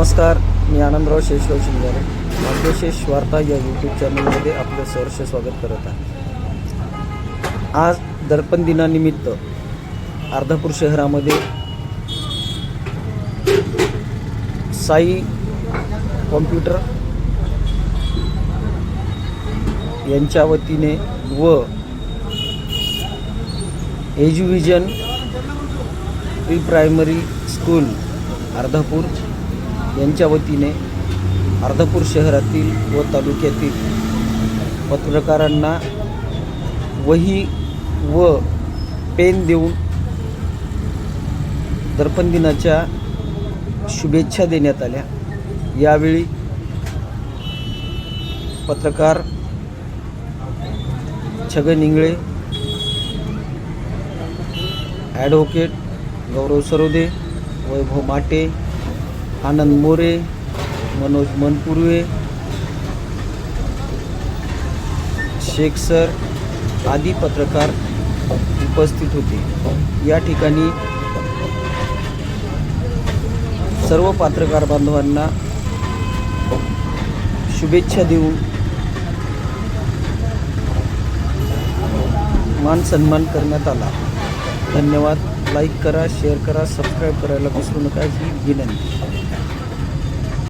नमस्कार मी आनंदराव शेषराव शिंगारे. भाग्यशेष वार्ता या यूट्यूब चॅनलमध्ये आपलं सहर्ष स्वागत करत आहे. आज दर्पण दिनानिमित्त अर्धापूर शहरामध्ये साई कॉम्प्युटर यांच्या वतीने व Eduvision pre primary school Ardhapur यांच्या वतीने अर्धापूर शहरातील व तालुक्यातील पत्रकारांना वही व पेन देऊन दर्पण दिनाच्या शुभेच्छा देण्यात आल्या. यावेळी पत्रकार छगन इंगळे ॲडव्होकेट गौरव सरोदे वैभव माटे आनंद मोरे मनोज मनपुर्वे शेख सर आदी पत्रकार उपस्थित होते. या ठिकाणी सर्व पत्रकार बांधवांना शुभेच्छा देऊन मान सन्मान करण्यात आला. धन्यवाद. लाईक करा शेअर करा सबस्क्राईब करायला विसरू नका. ही विनंती.